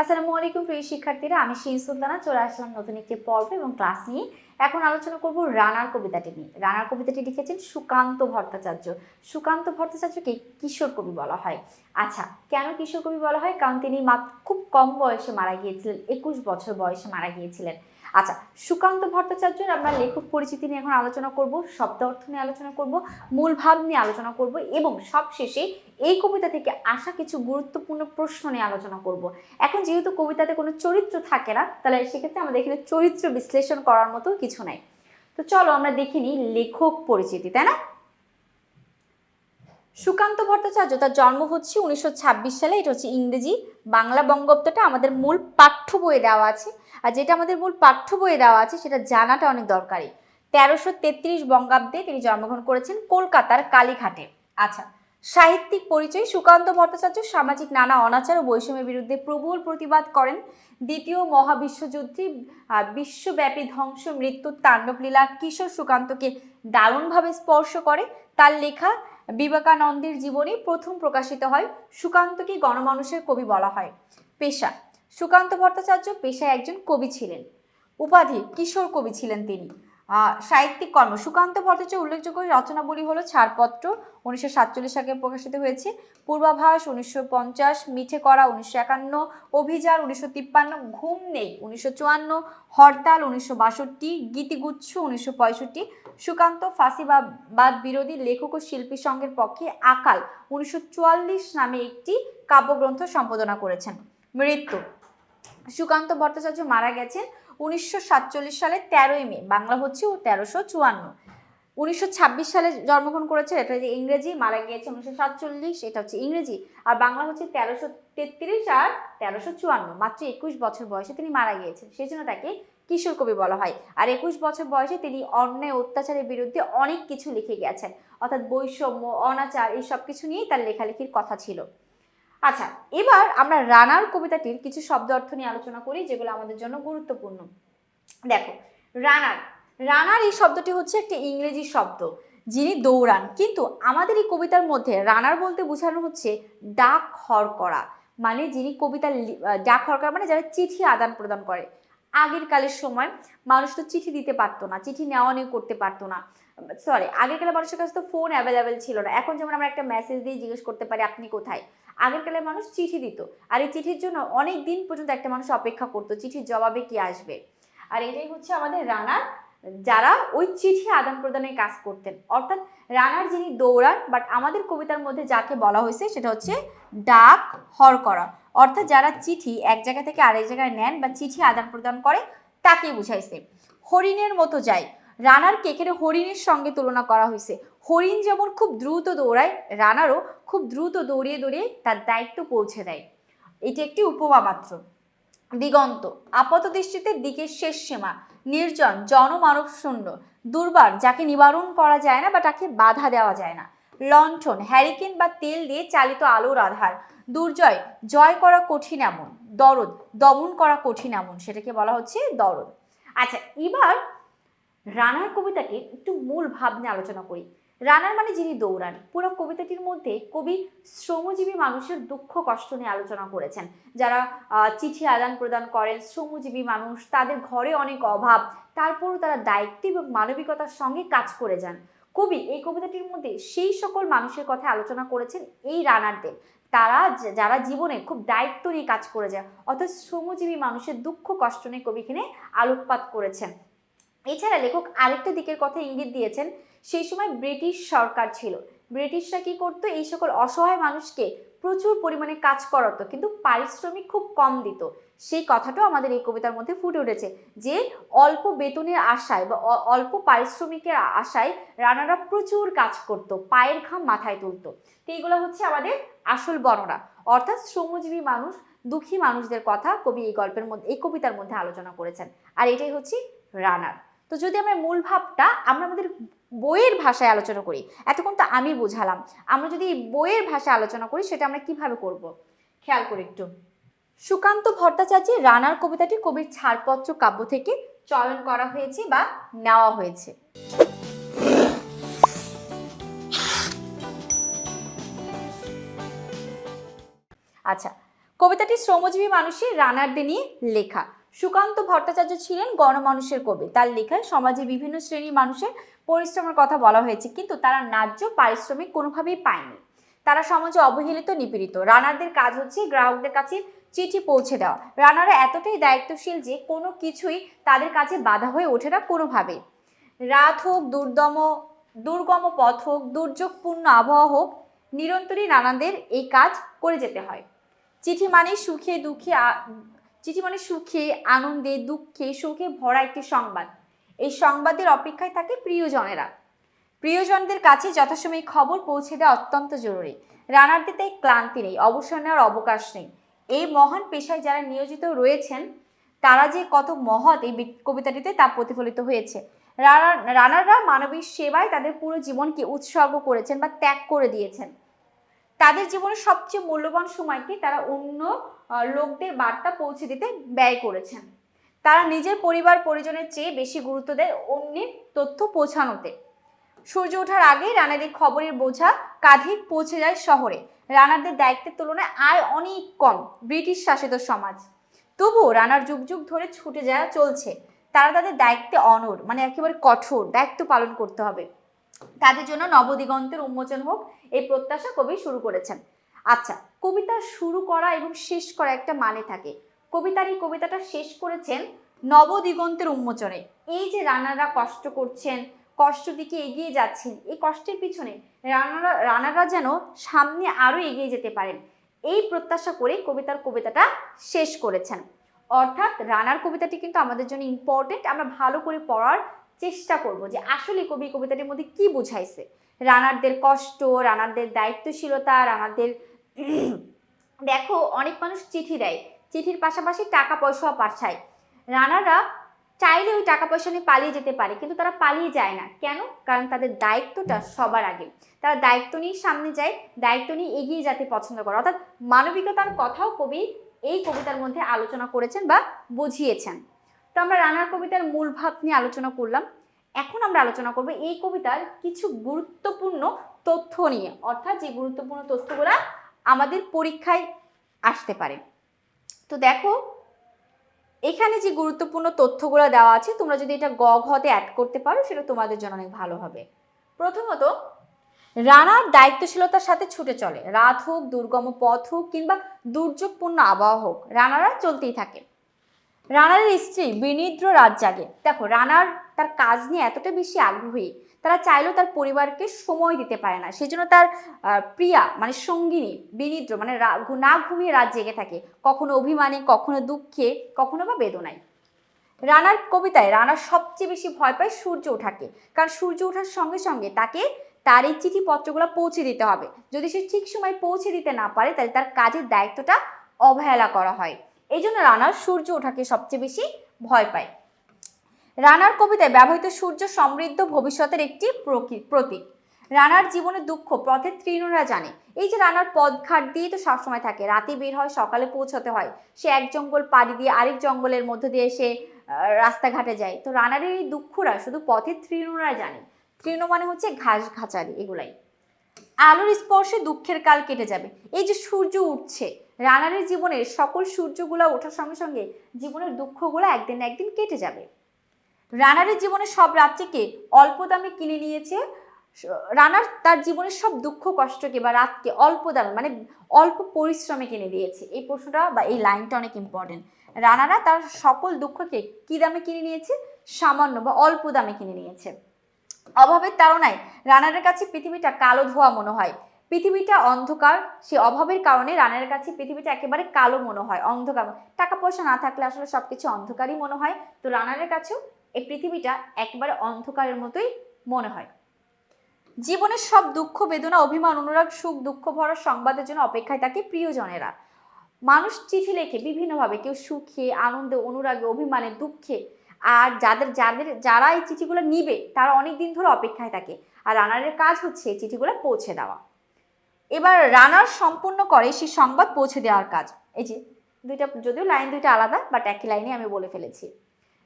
আসসালামু আলাইকুম প্রিয় শিক্ষার্থীরা, আমি শিন সুলতানা, চলে আসলাম নতুন একটি পর্ব এবং ক্লাস নিয়ে। এখন আলোচনা করব রানার কবিতাটি নিয়ে। রানার কবিতাটি লিখেছেন সুকান্ত ভট্টাচার্য। সুকান্ত ভট্টাচার্যকে কিশোর কবি বলা হয়। আচ্ছা কেন কিশোর কবি বলা হয়? কারণ তিনি খুব কম বয়সে মারা গিয়েছিলেন, একুশ বছর বয়সে মারা গিয়েছিলেন। আচ্ছা সুকান্ত ভট্টাচার্যের আমরা লেখক পরিচিতি নিয়ে এখন আলোচনা করব, শব্দ অর্থ নিয়ে আলোচনা করব, মূল ভাব নিয়ে আলোচনা করব এবং সবশেষে এই কবিতা থেকে আসা কিছু গুরুত্বপূর্ণ প্রশ্ন নিয়ে আলোচনা করব। এখন যেহেতু কবিতাতে কোনো চরিত্র থাকে না, তাহলে সেক্ষেত্রে আমাদের এখানে চরিত্র বিশ্লেষণ করার মতো কিছু নাই। তো চলো আমরা দেখে নিই লেখক পরিচিতি, তাই না? সুকান্ত ভট্টাচার্য, তার জন্ম হচ্ছে উনিশশো ছাব্বিশ সালে, এটা হচ্ছে ইংরেজি। বাংলা বঙ্গাব্দটা আমাদের মূল পাঠ্য বইয়ে দেওয়া আছে। আর যেটা আমাদের মূল পাঠ্য বইয়ে দেওয়া আছে সেটা জানাটা অনেক দরকারি। তেরোশো তেত্রিশ বঙ্গাব্দে তিনি জন্মগ্রহণ করেছেন কলকাতার কালীঘাটে। আচ্ছা সাহিত্যিক পরিচয় সুকান্ত ভট্টাচার্য সামাজিক নানা অনাচার ও বৈষম্যের বিরুদ্ধে প্রবল প্রতিবাদ করেন দ্বিতীয় মহাবিশ্বযুদ্ধে বিশ্বব্যাপী ধ্বংস মৃত্যুর তাণ্ডবলীলা কিশোর সুকান্তকে দারুণভাবে স্পর্শ করে। তার লেখা বিবেকানন্দের জীবনী প্রথম প্রকাশিত হয় সুকান্তকে গণমানুষের কবি বলা হয়। পেশা সুকান্ত ভট্টাচার্য পেশায় একজন কবি ছিলেন। উপাধি কিশোর কবি ছিলেন তিনি। সাহিত্যিক কর্ম। সুকান্ত ভট্টাচার্য উল্লেখযোগ্য রচনাবলী হলো ছাড়পত্র, উনিশশো সাতচল্লিশ সালে প্রকাশিত হয়েছে। পূর্বাভাস, উনিশশো পঞ্চাশ, মিঠে করা, উনিশশো একান্ন অভিযান উনিশশো তিপ্পান্ন, ঘুম নেই, উনিশশো চুয়ান্ন, হরতাল, উনিশশো বাষট্টি, গীতিগুচ্ছ, উনিশশো পঁয়ষট্টি, সুকান্ত ফাঁসিবাদ বিরোধী লেখক ও শিল্পী সংঘের পক্ষে আকাল, উনিশশো চুয়াল্লিশ নামে একটি কাব্যগ্রন্থ সম্পাদনা করেছেন। মৃত্যু। সুকান্ত ভট্টাচার্য মারা গেছেন উনিশশো সাতচল্লিশ সালে তেরোই মে, বাংলা হচ্ছে ও তেরোশো চুয়ান্ন। উনিশশো সালে জন্মগ্রহণ করেছে এটা হচ্ছে ইংরেজি, মারা গিয়েছে উনিশশো সাতচল্লিশ, এটা হচ্ছে ইংরেজি, আর বাংলা হচ্ছে তেরোশো তেত্রিশ আর তেরোশো চুয়ান্ন, মাত্র একুশ বছর বয়সে তিনি মারা গিয়েছেন। সেই জন্য তাকে কিশোর কবি বলা হয়। আর একুশ বছর বয়সে তিনি অন্যায়, অত্যাচারের বিরুদ্ধে অনেক কিছু লিখে গেছেন। অর্থাৎ বৈষম্য, অনাচার, এই সব কিছু নিয়েই তার লেখালেখির কথা ছিল। আচ্ছা এবার আমরা রানার কবিতাটির কিছু শব্দ অর্থ নিয়ে আলোচনা করি, যেগুলো আমাদের জন্য গুরুত্বপূর্ণ। দেখো, রানার রানার এই শব্দটি হচ্ছে একটি ইংরেজি শব্দ, যিনি দৌড়ান। কিন্তু আমাদের এই কবিতার মধ্যে রানার বলতে বোঝানো হচ্ছে ডাক হর করা মানে যিনি কবিতা ডাক হর করা মানে যারা চিঠি আদান প্রদান করে। আগের কালের সময় মানুষ তো চিঠি দিতে পারতো না, চিঠি নেওয়া নিয়ে করতে পারতো না। সরি আগের কালে মানুষের কাছে তো ফোন অ্যাভেলেবেল ছিল না। এখন যেমন আমরা একটা মেসেজ দিয়ে জিজ্ঞেস করতে পারি, আপনি কোথায়? আগের কালে মানুষ চিঠি দিত। আর এই চিঠির জন্য অনেক দিন পর্যন্ত একটা মানুষ অপেক্ষা করতো, চিঠির জবাবে কি আসবে? আর এটাই হচ্ছে আমাদের রানার যারা ওই চিঠি আদান প্রদানের কাজ করতেন। অর্থাৎ রানার যিনি দৌড়ান বাট আমাদের কবিতার মধ্যে যাকে বলা হয়েছে সেটা হচ্ছে ডাক হর করা। অর্থাৎ যারা চিঠি এক জায়গা থেকে আরেক জায়গায় নেন বা চিঠি আদান প্রদান করে, তাকেই বুঝাইছে। হরিণের মতো যায় রানার কেকেরে হরিণের সঙ্গে তুলনা করা হয়েছে। হরিণ যেমন খুব দ্রুত দৌড়ায়, রানারও খুব দ্রুত দৌড়িয়ে দৌড়িয়ে তার দায়িত্ব পৌঁছে দেয়। এটি একটি উপমা মাত্র। দিগন্ত আপাত দৃষ্টিতে দিকের শেষ সীমা। নির্জন, জনমানব শূন্য। দুর্বার যাকে নিবারণ করা যায় না বা তাকে বাধা দেওয়া যায় না। লণ্ঠন, হ্যারিকেন বা তেল দিয়ে চালিত আলোর আধার। দুর্জয়, জয় করা কঠিন এমন। দরদ, দমন করা কঠিন এমন। সেটাকে বলা হচ্ছে দরদ। আচ্ছা এবার রানার কবিতাকে একটু মূল ভাব নিয়ে আলোচনা করি। রানার মানে যিনি দৌড়ান। পুরো কবিতাটির মধ্যে কবি শ্রমজীবী মানুষের দুঃখ, কষ্ট নিয়ে আলোচনা করেছেন। যারা চিঠি আদান প্রদান করেন, শ্রমজীবী মানুষ, তাদের ঘরে অনেক অভাব, তারপরও তারা দায়িত্ব এবং মানবিকতার সঙ্গে কাজ করে যান। কবি এই কবিতাটির মধ্যে সেই সকল মানুষের কথা আলোচনা করেছেন এই রানারদের। তারা যারা জীবনে খুব দায়িত্ব নিয়ে কাজ করে যায়, অর্থাৎ শ্রমজীবী মানুষের দুঃখ, কষ্ট নিয়ে কবি এখানে আলোকপাত করেছেন। এছাড়া লেখক আরেকটা দিকের কথা ইঙ্গিত দিয়েছেন সেই সময় ব্রিটিশ সরকার ছিল। ব্রিটিশরা কি করতো? এই সকল অসহায় মানুষকে প্রচুর পরিমাণে কাজ করাতো, কিন্তু পারিশ্রমিক খুব কম দিত। সেই কথাটাও আমাদের এই কবিতার মধ্যে ফুটে উঠেছে যে অল্প বেতনের আশায় বা অল্প পারিশ্রমিকের আশায় রানারা প্রচুর কাজ করত, পায়ের ঘাম মাথায় তুলতো। তো এইগুলো হচ্ছে আমাদের আসল বর্ণনা। অর্থাৎ শ্রমজীবী মানুষ, দুঃখী মানুষদের কথা কবি এই গল্পের মধ্যে, এই কবিতার মধ্যে আলোচনা করেছেন। আর এটাই হচ্ছে রানার। তো যদি আমরা মূল ভাবটা, আমরা আমাদের বইয়ের ভাষায় আলোচনা করি। এতক্ষণ তো আমি বোঝালাম। আমরা যদি বইয়ের ভাষায় আলোচনা করি, সেটা আমরা কীভাবে করব? খেয়াল করি একটু। সুকান্ত ভট্টাচার্যের রানার কবিতাটি কবির ছাড়পত্র কাব্য থেকে চয়ন করা হয়েছে বা নেওয়া হয়েছে। আচ্ছা কবিতাটি শ্রমজীবী মানুষের রানারদের নিয়ে লেখা। সুকান্ত ভট্টাচার্য ছিলেন গণমানুষের কবি। তার লেখায় সমাজে বিভিন্ন শ্রেণির মানুষের পরিশ্রমের কথা বলা হয়েছে, কিন্তু তারা ন্যায্য পারিশ্রমিক কোনোভাবেই পায়নি। তারা সমাজে অবহেলিত, নিপীড়িত। রানারদের কাজ হচ্ছে গ্রাহকদের কাছে চিঠি পৌঁছে দেওয়া। রানারা এতটাই দায়িত্বশীল যে কোনো কিছুই তাদের কাছে বাধা হয়ে ওঠে না কোনোভাবে। রাত হোক, দুর্দম, দুর্গম পথ হোক, দুর্যোগপূর্ণ আবহাওয়া হোক, নিরন্তরই রানাদের এই কাজ করে যেতে হয়। চিঠি মানে সুখে দুঃখে চিঠি মানে সুখে, আনন্দে, দুঃখে সুখে ভরা একটি সংবাদ। এই সংবাদের অপেক্ষায় থাকে প্রিয়জনেরা। প্রিয়জনদের কাছে যথাসময়ে খবর পৌঁছে দেওয়া অত্যন্ত জরুরি। রানারদের তাই ক্লান্তি নেই, অবসর নেওয়ার অবকাশ নেই। এই মহান পেশায় যারা নিয়োজিত রয়েছেন, তারা যে কত মহৎ এই কবিতাটিতে তা প্রতিফলিত হয়েছে। রানার রানাররা মানবিক সেবায় তাদের পুরো জীবনকে উৎসর্গ করেছেন বা ত্যাগ করে দিয়েছেন। তাদের জীবনের সবচেয়ে মূল্যবান সময়কে তারা অন্য লোকদের বার্তা পৌঁছে দিতে ব্যয় করেছেন। তারা নিজের পরিবার, পরিজনের চেয়ে বেশি গুরুত্ব দেয় অন্যের তথ্য পৌঁছানোতে। সূর্য ওঠার আগেই রানাদের খবরের বোঝা কাঁধে পৌঁছে যায় শহরে। রানারদের দায়িত্বের তুলনায় আয় অনেক কম, ব্রিটিশ শাসিত সমাজ। তবুও রানার যুগ যুগ ধরে ছুটে যাওয়া চলছে। তারা তাদের দায়িত্বে অনর মানে একেবারে কঠোর দায়িত্ব পালন করতে হবে। তাদের জন্য নবদিগন্তের উন্মোচন হোক, এই প্রত্যাশা কবি শুরু করেছেন। আচ্ছা কবিতা শুরু করা এবং শেষ করা একটা মানে থাকে। কবিতার এই কবিতাটা শেষ করেছেন নবদিগন্তের উন্মোচনে। এই যে রানারা কষ্ট করছেন, কষ্ট দিকে এগিয়ে যাচ্ছেন, এই কষ্টের পিছনে রানারা রানারা যেন সামনে আরও এগিয়ে যেতে পারেন, এই প্রত্যাশা করে কবিতার কবিতাটা শেষ করেছেন। অর্থাৎ রানার কবিতাটি কিন্তু আমাদের জন্য ইম্পর্টেন্ট আমরা ভালো করে পড়ার চেষ্টা করব যে আসলে কবি কবিতাটির মধ্যে কি বুঝাইছে। রানারদের কষ্ট, রানারদের দায়িত্বশীলতা, রানারদের দেখো, অনেক মানুষ চিঠি দেয়। চিঠির পাশাপাশি টাকা পয়সাও পাঠায়। রানারা চাইলে ওই টাকা পয়সা নিয়ে পালিয়ে যেতে পারে, কিন্তু তারা পালিয়ে যায় না। কেন? কারণ তাদের দায়িত্বটা সবার আগে। তারা দায়িত্ব নিয়ে সামনে যায়, দায়িত্ব নিয়ে এগিয়ে যেতে পছন্দ করে। অর্থাৎ মানবিকতার কথাও কবি এই কবিতার মধ্যে আলোচনা করেছেন বা বুঝিয়েছেন। তো আমরা রানার কবিতার মূল ভাব নিয়ে আলোচনা করলাম। এখন আমরা আলোচনা করব এই কবিতার কিছু গুরুত্বপূর্ণ তথ্য নিয়ে। অর্থাৎ যে গুরুত্বপূর্ণ তথ্যগুলো আমাদের পরীক্ষায় আসতে পারে। তো দেখো, এখানে যে গুরুত্বপূর্ণ তথ্যগুলো দেওয়া আছে, তোমরা যদি এটা গ ঘতে অ্যাড করতে পারো, সেটা তোমাদের জন্য অনেক ভালো হবে। প্রথমত, রানার দায়িত্বশীলতার সাথে ছুটে চলে। রাত হোক, দুর্গম পথ হোক, কিংবা দুর্যোগপূর্ণ আবহাওয়া হোক রানারা চলতেই থাকে। রানারের স্ত্রী বিনিদ্র রাত জাগে। দেখো, রানার তার কাজ নিয়ে এতটা বেশি আগ্রহী তারা চাইলেও তার পরিবারকে সময় দিতে পারে না। সেজন্য তার প্রিয়া মানে সঙ্গিনী, বিনিদ্র মানে না ঘুমিয়ে রাত জেগে থাকে। কখনো অভিমানে, কখনো দুঃখে, কখনো বা বেদনায়। রানার কবিতায় রানা সবচেয়ে বেশি ভয় পায় সূর্য ওঠাকে। কারণ সূর্য ওঠার সঙ্গে সঙ্গে তাকে তার এই চিঠিপত্রগুলো পৌঁছে দিতে হবে। যদি সে ঠিক সময় পৌঁছে দিতে না পারে, তাহলে তার কাজের দায়িত্বটা অবহেলা করা হয়। এই জন্য রানার সূর্য ওঠাকে সবচেয়ে বেশি ভয় পায়। রানার কবিতায় ব্যবহৃত সূর্য সমৃদ্ধ ভবিষ্যতের একটি প্রতীক। রানার জীবনের দুঃখ পথের তৃণরা জানে। এই যে রানার পথ ঘাট দিয়ে তো সবসময় থাকে। রাতে বের হয়, সকালে পৌঁছাতে হয়। সে এক জঙ্গল পাড়ি দিয়ে আরেক জঙ্গলের মধ্য দিয়ে সে রাস্তাঘাটে যায়। তো রানারের এই দুঃখরা শুধু পথের তৃণরা জানে। তৃণ মানে হচ্ছে ঘাস ঘাচারি এগুলাই। আলোর স্পর্শে দুঃখের কাল কেটে যাবে। এই যে সূর্য উঠছে, রানারের জীবনের সকল সূর্যগুলো ওঠার সঙ্গে সঙ্গে জীবনের দুঃখগুলো একদিন একদিন কেটে যাবে। রানারের জীবনের সব রাত্রিকে অল্প দামে কিনে নিয়েছে। রানার তার জীবনের সব দুঃখ, কষ্টকে বা রাতকে অল্প দামে মানে অল্প পরিশ্রমে কিনে দিয়েছে। এই প্রশ্নটা বা এই লাইনটা অনেক ইম্পর্টেন্ট রানারা তার সকল দুঃখকে কি দামে কিনে নিয়েছে? সামান্য বা অল্প দামে কিনে নিয়েছে। অভাবের তাড়নায় রানারের কাছে পৃথিবীটা কালো ধোয়া মনে হয়। পৃথিবীটা অন্ধকার, সে অভাবের কারণে রানারের কাছে পৃথিবীটা একেবারে কালো মনে হয়। অন্ধকার টাকা পয়সা না থাকলে আসলে সবকিছু অন্ধকারই মনে হয়। তো রানারের কাছেও এই পৃথিবীটা একেবারে অন্ধকারের মতোই মনে হয়। জীবনের সব দুঃখ, বেদনা, অভিমান, অনুরাগ, সুখ, দুঃখ, ভরা সংবাদের জন্য অপেক্ষায় থাকে প্রিয়জনেরা। মানুষ চিঠি লেখে বিভিন্নভাবে, কেউ সুখে, আনন্দে, অনুরাগে, অভিমানে, দুঃখে। আর যাদের যাদের, যারা এই চিঠিগুলো নিবে, তারা অনেক দিন ধরে অপেক্ষায় থাকে। আর রানারের কাজ হচ্ছে চিঠিগুলো পৌঁছে দেওয়া। এবার রানার সম্পূর্ণ করে সেই সংবাদ পৌঁছে দেওয়ার কাজ। এই যে, দুইটা, যদিও লাইন দুইটা আলাদা বাট একই লাইনে আমি বলে ফেলেছি।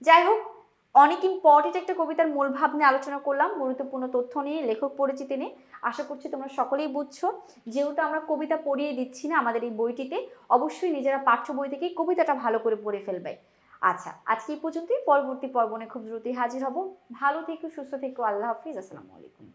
যাই হোক অনেক ইম্পর্টেন্ট একটা কবিতার মূল ভাব নিয়ে আলোচনা করলাম, গুরুত্বপূর্ণ তথ্য নিয়ে, লেখক পরিচিতি নিয়ে, আশা করছি তোমরা সকলেই বুঝছ। যেহেতু আমরা কবিতা পড়িয়ে দিচ্ছি না আমাদের এই বইটিতে, অবশ্যই নিজেরা পাঠ্য বই থেকে কবিতাটা ভালো করে পড়ে ফেলবে। আচ্ছা আজকে এই পর্যন্তই। পরবর্তী পর্বনে খুব দ্রুতই হাজির হব। ভালো থেকো, সুস্থ থেকো। আল্লাহ হাফিজ। আসসালামু আলাইকুম।